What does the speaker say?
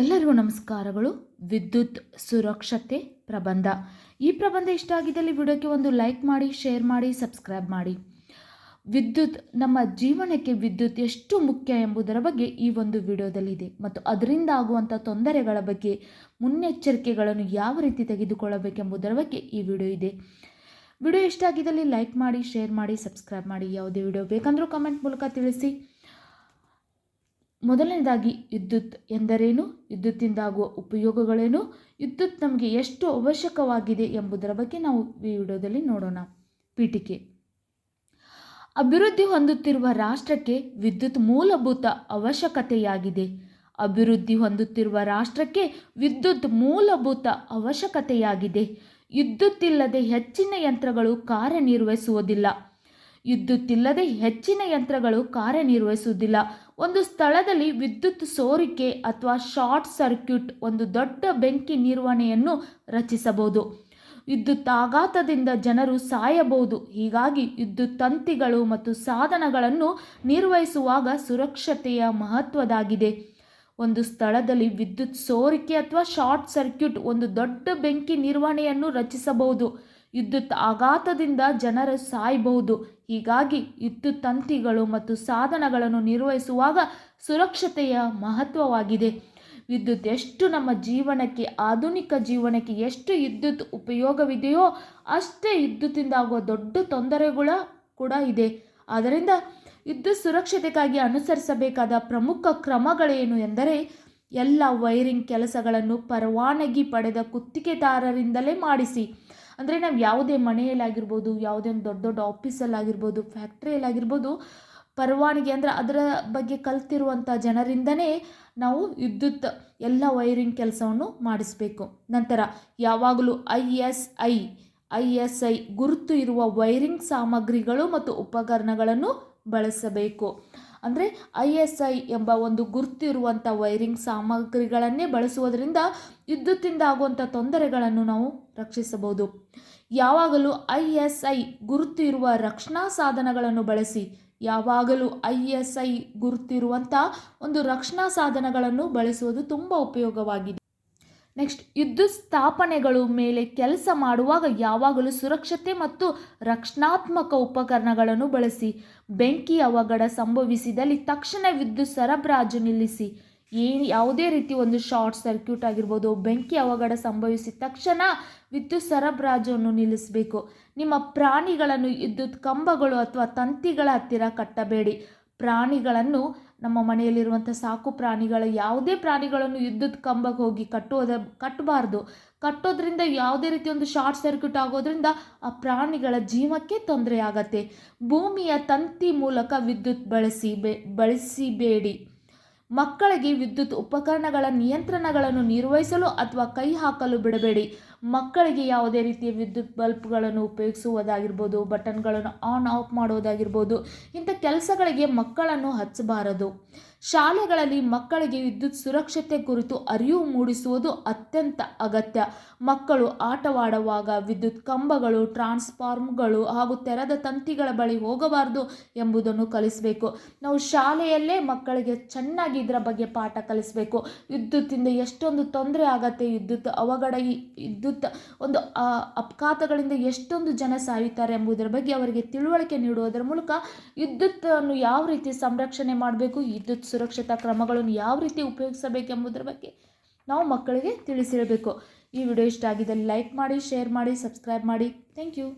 ಎಲ್ಲರಿಗೂ ನಮಸ್ಕಾರಗಳು. ವಿದ್ಯುತ್ ಸುರಕ್ಷತೆ ಪ್ರಬಂಧ. ಈ ಪ್ರಬಂಧ ಇಷ್ಟ ಆಗಿದ್ದಲ್ಲಿ ವಿಡಿಯೋಕ್ಕೆ ಒಂದು ಲೈಕ್ ಮಾಡಿ, ಶೇರ್ ಮಾಡಿ, ಸಬ್ಸ್ಕ್ರೈಬ್ ಮಾಡಿ. ವಿದ್ಯುತ್, ನಮ್ಮ ಜೀವನಕ್ಕೆ ವಿದ್ಯುತ್ ಎಷ್ಟು ಮುಖ್ಯ ಎಂಬುದರ ಬಗ್ಗೆ ಈ ಒಂದು ವಿಡಿಯೋದಲ್ಲಿದೆ. ಮತ್ತು ಅದರಿಂದ ಆಗುವಂಥ ತೊಂದರೆಗಳ ಬಗ್ಗೆ, ಮುನ್ನೆಚ್ಚರಿಕೆಗಳನ್ನು ಯಾವ ರೀತಿ ತೆಗೆದುಕೊಳ್ಳಬೇಕೆಂಬುದರ ಬಗ್ಗೆ ಈ ವಿಡಿಯೋ ಇದೆ. ವಿಡಿಯೋ ಇಷ್ಟ ಆಗಿದ್ದಲ್ಲಿ ಲೈಕ್ ಮಾಡಿ, ಶೇರ್ ಮಾಡಿ, ಸಬ್ಸ್ಕ್ರೈಬ್ ಮಾಡಿ. ಯಾವುದೇ ವಿಡಿಯೋ ಬೇಕಂದರೂ ಕಮೆಂಟ್ ಮೂಲಕ ತಿಳಿಸಿ. ಮೊದಲನೇದಾಗಿ ವಿದ್ಯುತ್ ಎಂದರೇನು? ವಿದ್ಯುತ್ತಿಂದಾಗುವ ಉಪಯೋಗಗಳೇನು? ವಿದ್ಯುತ್ ನಮಗೆ ಎಷ್ಟು ಅವಶ್ಯಕವಾಗಿದೆ ಎಂಬುದರ ಬಗ್ಗೆ ನಾವು ಈ ವಿಡಿಯೋದಲ್ಲಿ ನೋಡೋಣ. ಪೀಠಿಕೆ. ಅಭಿವೃದ್ಧಿ ಹೊಂದುತ್ತಿರುವ ರಾಷ್ಟ್ರಕ್ಕೆ ವಿದ್ಯುತ್ ಮೂಲಭೂತ ಅವಶ್ಯಕತೆಯಾಗಿದೆ. ಅಭಿವೃದ್ಧಿ ಹೊಂದುತ್ತಿರುವ ರಾಷ್ಟ್ರಕ್ಕೆ ವಿದ್ಯುತ್ ಮೂಲಭೂತ ಅವಶ್ಯಕತೆಯಾಗಿದೆ. ವಿದ್ಯುತ್ತಿಲ್ಲದೆ ಹೆಚ್ಚಿನ ಯಂತ್ರಗಳು ಕಾರ್ಯನಿರ್ವಹಿಸುವುದಿಲ್ಲ. ವಿದ್ಯುತ್ತಿಲ್ಲದೆ ಹೆಚ್ಚಿನ ಯಂತ್ರಗಳು ಕಾರ್ಯನಿರ್ವಹಿಸುವುದಿಲ್ಲ. ಒಂದು ಸ್ಥಳದಲ್ಲಿ ವಿದ್ಯುತ್ ಸೋರಿಕೆ ಅಥವಾ ಶಾರ್ಟ್ ಸರ್ಕ್ಯೂಟ್, ಒಂದು ದೊಡ್ಡ ಬೆಂಕಿ ನಿರ್ವಹಣೆಯನ್ನು ರಚಿಸಬಹುದು. ವಿದ್ಯುತ್ ಆಘಾತದಿಂದ ಜನರು ಸಾಯಬಹುದು. ಹೀಗಾಗಿ ವಿದ್ಯುತ್ ತಂತಿಗಳು ಮತ್ತು ಸಾಧನಗಳನ್ನು ನಿರ್ವಹಿಸುವಾಗ ಸುರಕ್ಷತೆಯ ಮಹತ್ವದಾಗಿದೆ. ಒಂದು ಸ್ಥಳದಲ್ಲಿ ವಿದ್ಯುತ್ ಸೋರಿಕೆ ಅಥವಾ ಶಾರ್ಟ್ ಸರ್ಕ್ಯೂಟ್, ಒಂದು ದೊಡ್ಡ ಬೆಂಕಿ ನಿರ್ವಹಣೆಯನ್ನು ರಚಿಸಬಹುದು. ವಿದ್ಯುತ್ ಆಘಾತದಿಂದ ಜನರು ಸಾಯಬಹುದು. ಹೀಗಾಗಿ ವಿದ್ಯುತ್ ತಂತಿಗಳು ಮತ್ತು ಸಾಧನಗಳನ್ನು ನಿರ್ವಹಿಸುವಾಗ ಸುರಕ್ಷತೆಯ ಮಹತ್ವವಾಗಿದೆ. ವಿದ್ಯುತ್ ಎಷ್ಟು ನಮ್ಮ ಜೀವನಕ್ಕೆ, ಆಧುನಿಕ ಜೀವನಕ್ಕೆ ಎಷ್ಟು ವಿದ್ಯುತ್ ಉಪಯೋಗವಿದೆಯೋ ಅಷ್ಟೇ ವಿದ್ಯುತ್ತಿಂದಾಗುವ ದೊಡ್ಡ ತೊಂದರೆಗಳ ಕೂಡ ಇದೆ. ಆದ್ದರಿಂದ ವಿದ್ಯುತ್ ಸುರಕ್ಷತೆಗಾಗಿ ಅನುಸರಿಸಬೇಕಾದ ಪ್ರಮುಖ ಕ್ರಮಗಳೇನು ಎಂದರೆ, ಎಲ್ಲ ವೈರಿಂಗ್ ಕೆಲಸಗಳನ್ನು ಪರವಾನಗಿ ಪಡೆದ ಗುತ್ತಿಗೆದಾರರಿಂದಲೇ ಮಾಡಿಸಿ. ಅಂದರೆ ನಾವು ಯಾವುದೇ ಮನೆಯಲ್ಲಾಗಿರ್ಬೋದು, ಯಾವುದೇ ಒಂದು ದೊಡ್ಡ ದೊಡ್ಡ ಆಫೀಸಲ್ಲಾಗಿರ್ಬೋದು ಫ್ಯಾಕ್ಟ್ರಿಯಲ್ಲಾಗಿರ್ಬೋದು ಪರವಾನಗಿ ಅಂದರೆ ಅದರ ಬಗ್ಗೆ ಕಲ್ತಿರುವಂಥ ಜನರಿಂದನೇ ನಾವು ವಿದ್ಯುತ್ ಎಲ್ಲ ವೈರಿಂಗ್ ಕೆಲಸವನ್ನು ಮಾಡಿಸಬೇಕು. ನಂತರ ಯಾವಾಗಲೂ I S I I S I ಗುರುತು ಇರುವ ವೈರಿಂಗ್ ಸಾಮಗ್ರಿಗಳು ಮತ್ತು ಉಪಕರಣಗಳನ್ನು ಬಳಸಬೇಕು. ಅಂದರೆ ಐ ಎಸ್ ಐ ಎಂಬ ಒಂದು ಗುರುತಿರುವಂಥ ವೈರಿಂಗ್ ಸಾಮಗ್ರಿಗಳನ್ನೇ ಬಳಸುವುದರಿಂದ ವಿದ್ಯುತ್ತಿಂದ ಆಗುವಂಥ ತೊಂದರೆಗಳನ್ನು ನಾವು ರಕ್ಷಿಸಬಹುದು. ಯಾವಾಗಲೂ ಐ ಎಸ್ ಐ ಗುರುತಿರುವ ರಕ್ಷಣಾ ಸಾಧನಗಳನ್ನು ಬಳಸಿ, ಯಾವಾಗಲೂ ಐ ಎಸ್ ಐ ಗುರುತಿರುವಂಥ ಒಂದು ರಕ್ಷಣಾ ಸಾಧನಗಳನ್ನು ಬಳಸುವುದು ತುಂಬ ಉಪಯೋಗವಾಗಿದೆ. ನೆಕ್ಸ್ಟ್ ವಿದ್ಯುತ್ ಸ್ಥಾಪನೆಗಳು ಮೇಲೆ ಕೆಲಸ ಮಾಡುವಾಗ ಯಾವಾಗಲೂ ಸುರಕ್ಷತೆ ಮತ್ತು ರಕ್ಷಣಾತ್ಮಕ ಉಪಕರಣಗಳನ್ನು ಬಳಸಿ. ಬೆಂಕಿ ಅವಘಡ ಸಂಭವಿಸಿದಲ್ಲಿ ತಕ್ಷಣ ವಿದ್ಯುತ್ ಸರಬರಾಜು ನಿಲ್ಲಿಸಿ. ಏನು ಯಾವುದೇ ರೀತಿ ಒಂದು ಶಾರ್ಟ್ ಸರ್ಕ್ಯೂಟ್ ಆಗಿರ್ಬೋದು, ಬೆಂಕಿ ಅವಘಡ ಸಂಭವಿಸಿದ ತಕ್ಷಣ ವಿದ್ಯುತ್ ಸರಬರಾಜನ್ನು ನಿಲ್ಲಿಸಬೇಕು. ನಿಮ್ಮ ಪ್ರಾಣಿಗಳನ್ನು, ವಿದ್ಯುತ್ ಕಂಬಗಳು ಅಥವಾ ತಂತಿಗಳ ಹತ್ತಿರ ಕಟ್ಟಬೇಡಿ. ಪ್ರಾಣಿಗಳನ್ನು ನಮ್ಮ ಮನೆಯಲ್ಲಿರುವಂಥ ಸಾಕು ಪ್ರಾಣಿಗಳ, ಯಾವುದೇ ಪ್ರಾಣಿಗಳನ್ನು ವಿದ್ಯುತ್ ಕಂಬಕ್ಕೆ ಹೋಗಿ ಕಟ್ಟುವುದ, ಕಟ್ಟಬಾರ್ದು. ಕಟ್ಟೋದ್ರಿಂದ ಯಾವುದೇ ರೀತಿ ಒಂದು ಶಾರ್ಟ್ ಸರ್ಕ್ಯೂಟ್ ಆಗೋದ್ರಿಂದ ಆ ಪ್ರಾಣಿಗಳ ಜೀವಕ್ಕೆ ತೊಂದರೆ ಆಗತ್ತೆ. ಭೂಮಿಯ ತಂತಿ ಮೂಲಕ ವಿದ್ಯುತ್ ಬಳಸಿ ಬೆ, ಬಳಸಿಬೇಡಿ. ಮಕ್ಕಳಿಗೆ ವಿದ್ಯುತ್ ಉಪಕರಣಗಳ ನಿಯಂತ್ರಣಗಳನ್ನು ನಿರ್ವಹಿಸಲು ಅಥವಾ ಕೈ ಹಾಕಲು ಬಿಡಬೇಡಿ. ಮಕ್ಕಳಿಗೆ ಯಾವುದೇ ರೀತಿಯ ವಿದ್ಯುತ್ ಬಲ್ಬ್ಗಳನ್ನು ಉಪಯೋಗಿಸುವುದಾಗಿರ್ಬೋದು, ಬಟನ್ಗಳನ್ನು ಆನ್, ಆಫ್ ಮಾಡುವುದಾಗಿರ್ಬೋದು, ಇಂಥ ಕೆಲಸಗಳಿಗೆ ಮಕ್ಕಳನ್ನು ಹಚ್ಚಬಾರದು. ಶಾಲೆಗಳಲ್ಲಿ ಮಕ್ಕಳಿಗೆ ವಿದ್ಯುತ್ ಸುರಕ್ಷತೆ ಕುರಿತು ಅರಿವು ಮೂಡಿಸುವುದು ಅತ್ಯಂತ ಅಗತ್ಯ. ಮಕ್ಕಳು ಆಟವಾಡುವಾಗ ವಿದ್ಯುತ್ ಕಂಬಗಳು, ಟ್ರಾನ್ಸ್ಫಾರ್ಮ್ಗಳು ಹಾಗೂ ತೆರೆದ ತಂತಿಗಳ ಬಳಿ ಹೋಗಬಾರದು ಎಂಬುದನ್ನು ಕಲಿಸಬೇಕು. ನಾವು ಶಾಲೆಯಲ್ಲೇ ಮಕ್ಕಳಿಗೆ ಚೆನ್ನಾಗಿ ಇದರ ಬಗ್ಗೆ ಪಾಠ ಕಲಿಸಬೇಕು. ವಿದ್ಯುತ್ತಿಂದ ಎಷ್ಟೊಂದು ತೊಂದರೆ ಆಗತ್ತೆ, ವಿದ್ಯುತ್ ಅವಘಡ ವಿದ್ಯುತ್ ಒಂದು ಅಪಘಾತಗಳಿಂದ ಎಷ್ಟೊಂದು ಜನ ಸಾಯುತ್ತಾರೆ ಎಂಬುದರ ಬಗ್ಗೆ ಅವರಿಗೆ ತಿಳುವಳಿಕೆ ನೀಡುವುದರ ಮೂಲಕ ವಿದ್ಯುತ್ತನ್ನು ಯಾವ ರೀತಿ ಸಂರಕ್ಷಣೆ ಮಾಡಬೇಕು, ವಿದ್ಯುತ್ ಸುರಕ್ಷತಾ ಕ್ರಮಗಳನ್ನು ಯಾವ ರೀತಿ ಉಪಯೋಗಿಸಬೇಕೆಂಬುದರ ಬಗ್ಗೆ ನಾವು ಮಕ್ಕಳಿಗೆ ತಿಳಿಸಿರಬೇಕು. ಈ ವಿಡಿಯೋ ಇಷ್ಟ ಆಗಿದ್ದಲ್ಲಿ ಲೈಕ್ ಮಾಡಿ, ಶೇರ್ ಮಾಡಿ, ಸಬ್ಸ್ಕ್ರೈಬ್ ಮಾಡಿ. Thank you.